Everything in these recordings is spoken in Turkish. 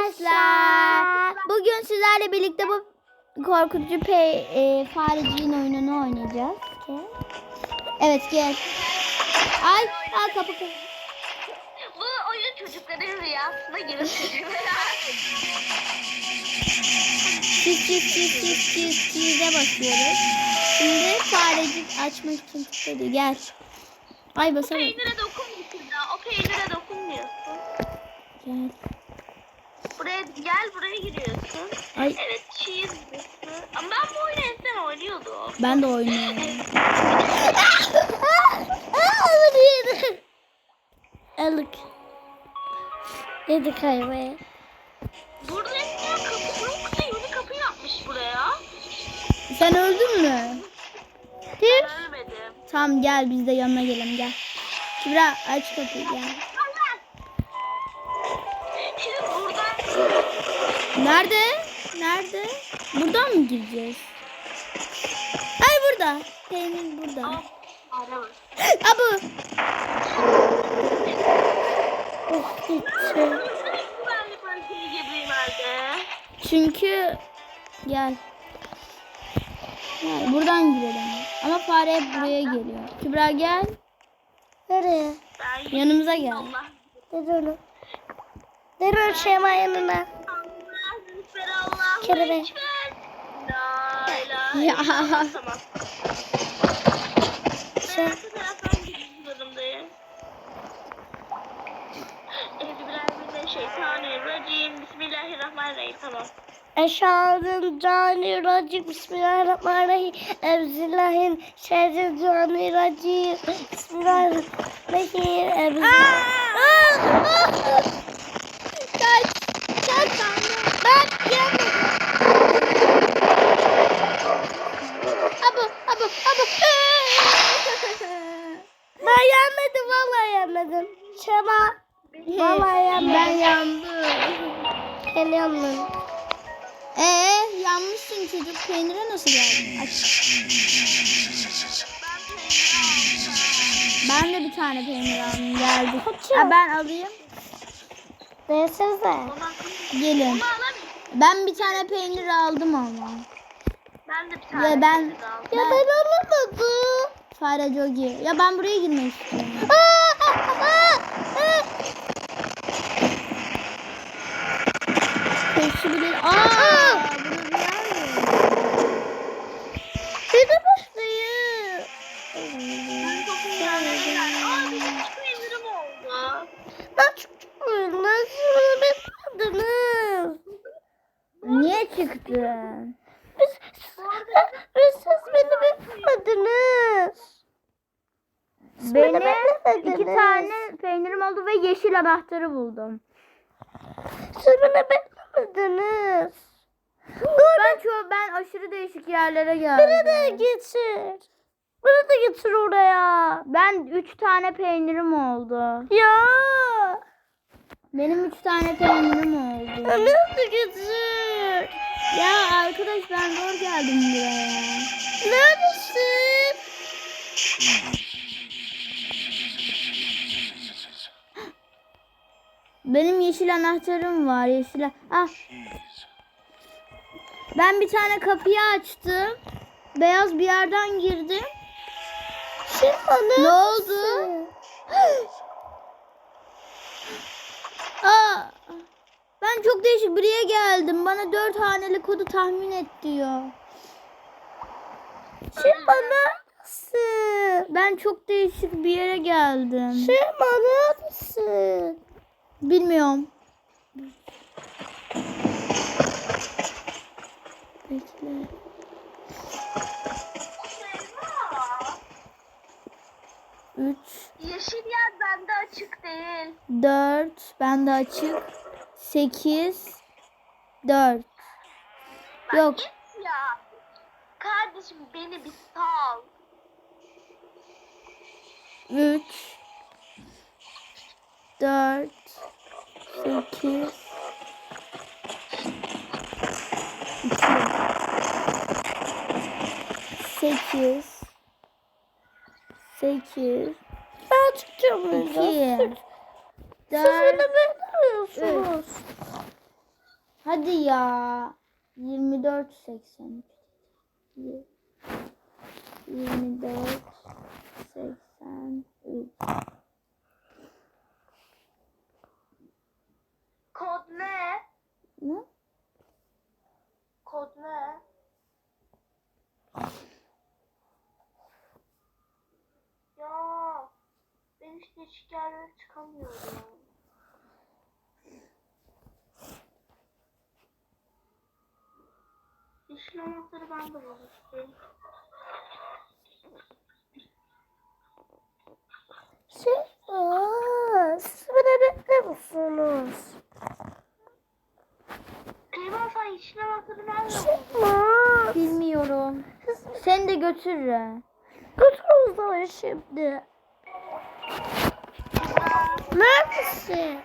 arkadaşlar. Bugün sizlerle birlikte bu korkutucu pe e, fareciğin oyununu oynayacağız. Gel. Evet gel. Ay, ay kapı kapı. Bu oyun çocukların rüyasına girip Çiz çiz çiz çiz çiz çize basıyoruz. Şimdi farecik açmak için tıkladı. Gel. Ay O basamadım. peynire dokunmuyorsun. O peynire dokunmuyorsun. Gel. Gel buraya giriyorsun. Ay Evet cheese. Ama ben bu oyunu eskiden oynuyordum. ben de oynuyorum. Alık. Yedik hayvaya. Burada eskiden kapı yoktu. Yeni kapı yapmış buraya. Sen öldün mü? Ben ölmedim. Tamam gel biz de yanına gelelim gel. Kübra aç kapıyı gel. Nerede? Nerede? Buradan mı gireceğiz? Ay burada. Peynir burada. Abu. Oh gitti. Çünkü gel. Gel buradan girelim. Ama fare hep buraya geliyor. Kübra gel. Nereye? Yanımıza gel. Nereye onu? Nereye Şema yanına? La ilahe Ya. Tamam. Sen- Ben Euzubillahimineşşeytanirracim. Bismillahirrahmanirrahim. Tamam. Eşhadın cani racim Bismillahirrahmanirrahim Evzillahim şerri cani racim Bismillahirrahmanirrahim vallahi yanmadım Şema Vallahi yanmadım Ben yandım Ben yandım ee, yanmışsın çocuk. Peynire nasıl geldin? Aç. Ben de bir tane peynir aldım. Geldi. Ha, ben alayım. Değilsiniz de. Ondan Gelin. Ben bir tane peynir aldım ama. Ben de bir tane. Ya ben... peynir aldım. Ya ben alamadım. Fare Jogi. Ya ben buraya girmek istiyorum. 啊啊啊！啊 tane peynirim oldu ve yeşil anahtarı buldum. Siz beni beklemediniz. Ben çok ben aşırı değişik yerlere geldim. Beni de getir. Beni de getir oraya. Ben üç tane peynirim oldu. Ya. Benim üç tane peynirim oldu. Beni de getir. Ya arkadaş ben zor geldim buraya. Neredesin? Benim yeşil anahtarım var. Yeşil. Ah. Ben bir tane kapıyı açtım. Beyaz bir yerden girdim. ne oldu? Aa, ben çok değişik buraya geldim. Bana dört haneli kodu tahmin et diyor. Şema neredesin? Ben çok değişik bir yere geldim. Şema neredesin? Bilmiyorum. Bekle. Üç, yeşil yer bende açık değil. dört, bende açık. Sekiz, dört. Bak Yok. git ya. Kardeşim beni bir sal. Üç, dört, sekiz, iki, sekiz, sekiz, ben çıkacağım iki, dört, üç, Hadi ya. 24 80. 24 83. Kod ne? Ne? Kod ne? Ya ben işte hiç yerlere çıkamıyorum. Yeşil anahtarı ben de bulmuştum. Şey, aa, siz beni bekler misiniz? Kıyman sen yeşil anahtarı nerede? Aa, Bilmiyorum. Sen de götür. Götür o zaman şimdi. Neredesin?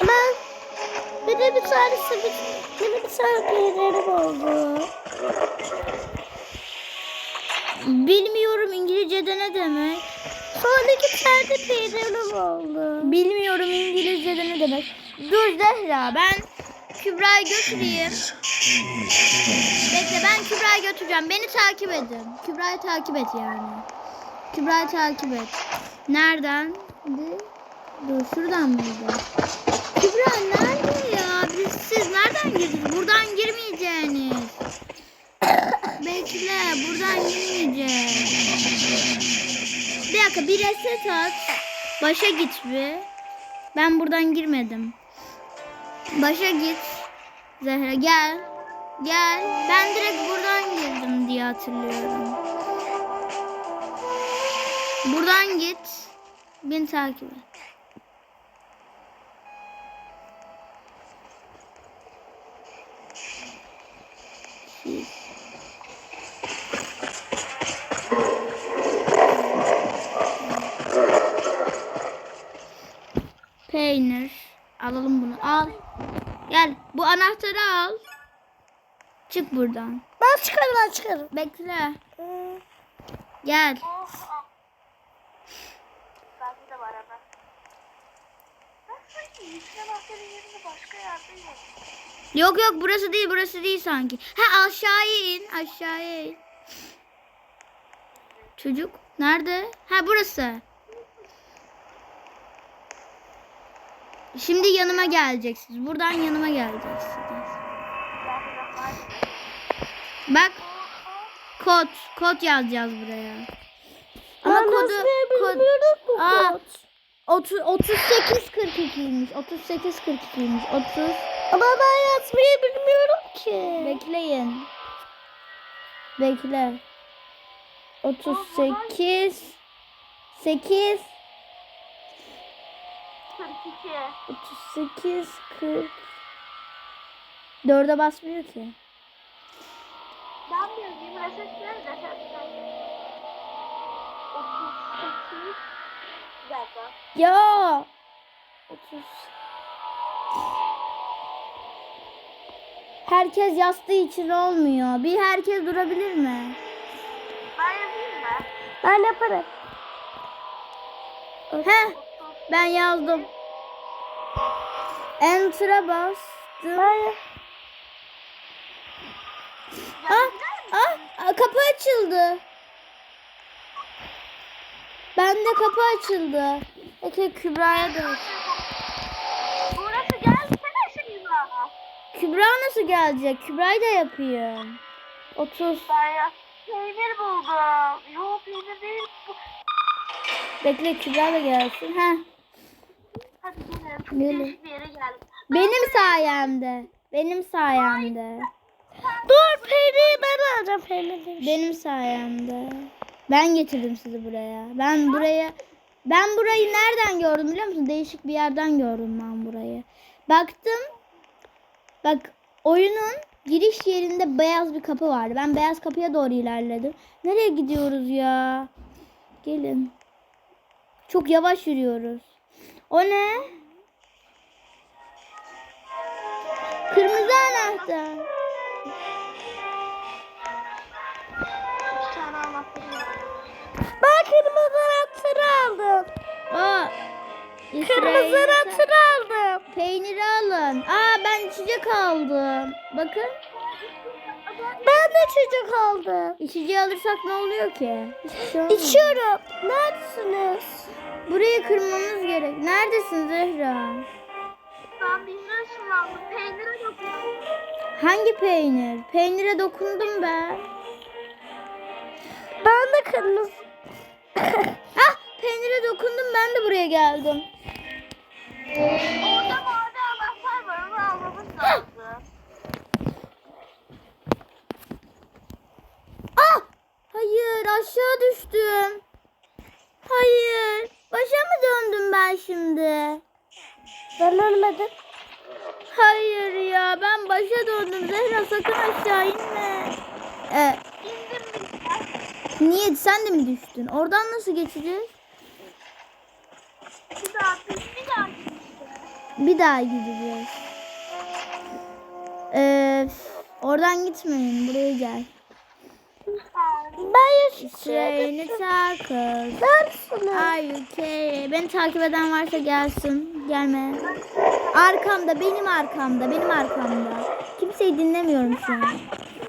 Ben bir de bir tanesi bir, bir, bir tane peynirim oldu. Bilmiyorum İngilizce'de ne demek. Sonra iki tane peynirim oldu. Bilmiyorum İngilizce'de ne demek. Dur Zehra ben Kübra'yı götüreyim. Bekle ben Kübra'yı götüreceğim. Beni takip edin. Kübra'yı takip et yani. Kübra'yı takip et. Nereden? De- Dur şuradan mıydı? Kübra nerede ya? Biz siz nereden girdiniz? Buradan girmeyeceğiniz. Bekle buradan girmeyeceğiz. Bir dakika bir reset at. Başa git bir. Ben buradan girmedim. Başa git. Zehra gel. Gel. Ben direkt buradan girdim diye hatırlıyorum. Buradan git. Beni takip et. Peynir. Alalım bunu. Al. Gel. Bu anahtarı al. Çık buradan. Ben çıkarım ben çıkarım. Bekle. Gel. Bende de var hemen. Ben sanki yeşil anahtarın yerini başka yerde yedim. Yok yok burası değil burası değil sanki. Ha aşağıya in aşağıya in. Çocuk nerede? Ha burası. Şimdi yanıma geleceksiniz. Buradan yanıma geleceksiniz. Bak kod kod yazacağız buraya. Ama kodu kod Aa, 30 38 42'ymiş. 38 42'ymiş. 30 Ama ben yazmayı bilmiyorum ki. Bekleyin. Bekle. 38 8 42. 38 40 4'e basmıyor ki. Yazayım. Resetler resetler. 38. Bir dakika. Ya 30 Herkes yazdığı için olmuyor. Bir herkes durabilir mi? Ben yazayım mı? Ben yaparım. Heh, ben yazdım. Enter'a bastım. Ah, ah, ah, kapı açıldı. Bende kapı açıldı. Peki Kübra'ya da. Burası gelsene şimdi. Kübra nasıl gelecek? Kübra'yı da yapıyor. 30. Ben ya peynir buldum. Yok peynir değil. Bekle Kübra da gelsin. Heh. Hadi gelin. Çok Gelin. değişik bir yere geldik. Benim sayemde. Benim sayemde. Dur peyniri ben alacağım peyniri. Benim sayemde. Ben getirdim sizi buraya. Ben buraya ben burayı nereden gördüm biliyor musun? Değişik bir yerden gördüm ben burayı. Baktım. Bak oyunun giriş yerinde beyaz bir kapı vardı. Ben beyaz kapıya doğru ilerledim. Nereye gidiyoruz ya? Gelin. Çok yavaş yürüyoruz. O ne? Kırmızı anahtar. Ben kırmızı anahtarı aldım. Aa, Kırmızı anahtarı aldım. Peyniri alın. Aa ben içecek aldım. Bakın. Ben de çocuk aldım. İçeceği alırsak ne oluyor ki? Şey. İçiyorum. Neredesiniz? Burayı kırmamız gerek. Neredesin Zehra? Ben bilmiyorum ışınlandım. Peynire dokundum. Hangi peynir? Peynire dokundum ben. Ben de kırmızı. Ah peynire dokundum ben de buraya geldim. Orada mavi anahtar var. Onu almamız lazım. Ah! Hayır aşağı düştüm. Hayır. Başa mı döndüm ben şimdi? Ben ölmedim. Hayır ya ben başa döndüm. Zehra sakın aşağı inme. Ee, niye sen de mi düştün? Oradan nasıl geçeceğiz? Bir daha bir daha gideceğiz. Bir daha gideceğiz. Ee, oradan gitmeyin. Buraya gel. Ben circles. Neredesiniz? Are you okay? Beni takip eden varsa gelsin. Gelme. Arkamda, benim arkamda, benim arkamda. Kimseyi dinlemiyorum şu an.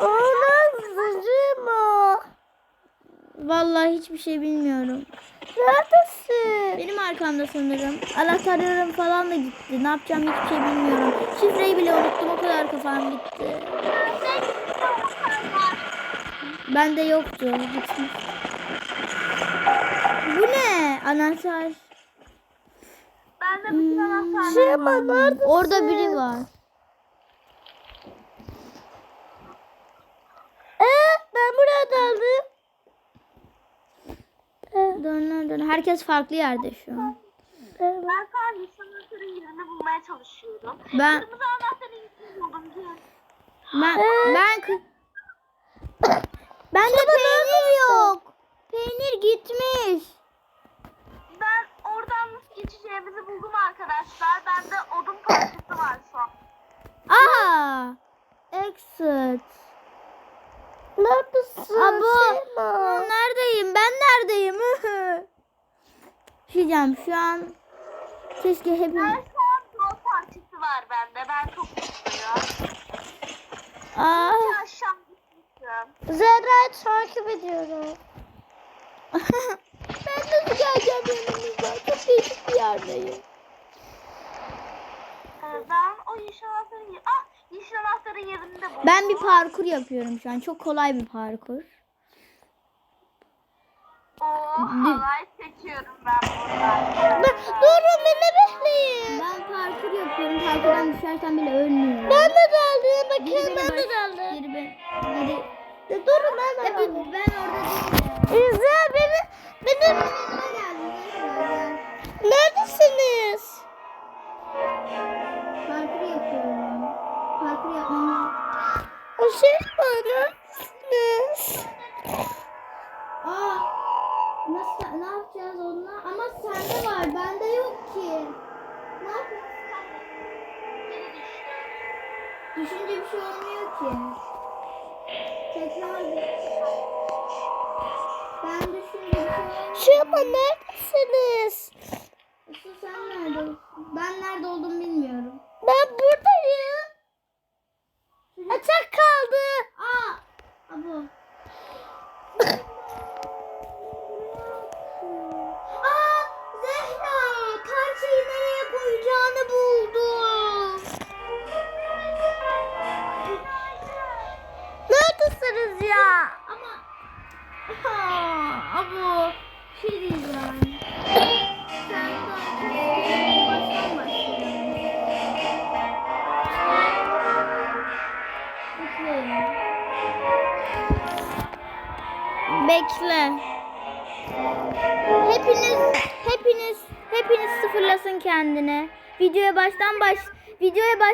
Ona zırhım Vallahi hiçbir şey bilmiyorum. Neredesin? Benim arkamda sanırım. Anahtarlarım falan da gitti. Ne yapacağım hiçbir şey bilmiyorum. Şifreyi bile unuttum. O kadar kafam gitti. Bende yoktu. Gitmiş. Bu ne? Anahtar. Ben de bütün anahtarları Şeyma neredesin? Orada biri var. Ee, ben burada daldım. Ee, Dön dön dön. Herkes farklı yerde şu an. Ben yeşil anahtarın yerini bulmaya çalışıyorum. Ben Kırmızı anahtarın yerini buldum. Gel. ben ben Bende peynir yok. Peynir gitmiş. Ben oradan nasıl geçeceğimizi buldum arkadaşlar. Bende odun parçası var şu an. Aha. Exit. Neredesin? Abo. Neredeyim? Ben neredeyim? Bir şey şu an keşke Ben hepimiz şu an yol parçası var bende. Ben çok mutluyum. Aa. Zerra'yı takip ediyorum. ben nasıl geleceğim yanınıza? Çok değişik bir yerdeyim. Ben o yeşil anahtarın yer- Ah yeşil anahtarın yerini de buldum. Ben bir parkur yapıyorum şu an. Çok kolay bir parkur. Oo halay çekiyorum ben buradan. Durun beni bekleyin. Ben parkur yapıyorum. Parkurdan düşersen bile ölmüyorum. Ben de daldım. Bakın ben de daldım. Biri ben, biri... Durun ben Ya bir- daldım. ben orada değilim. İzle beni. Benim. Şeyma neredesiniz? Asıl sen neredesin? Ben nerede olduğumu bilmiyorum. Ben buradayım. Açık kaldı. Aa! Abu. Aa! Zehra! Parçayı nereye koyacağını buldum. Neredesiniz ya? Ama... Aa, Abu. Bekle. Hepiniz, hepiniz, hepiniz sıfırlasın kendini. Videoya baştan baş, videoya baş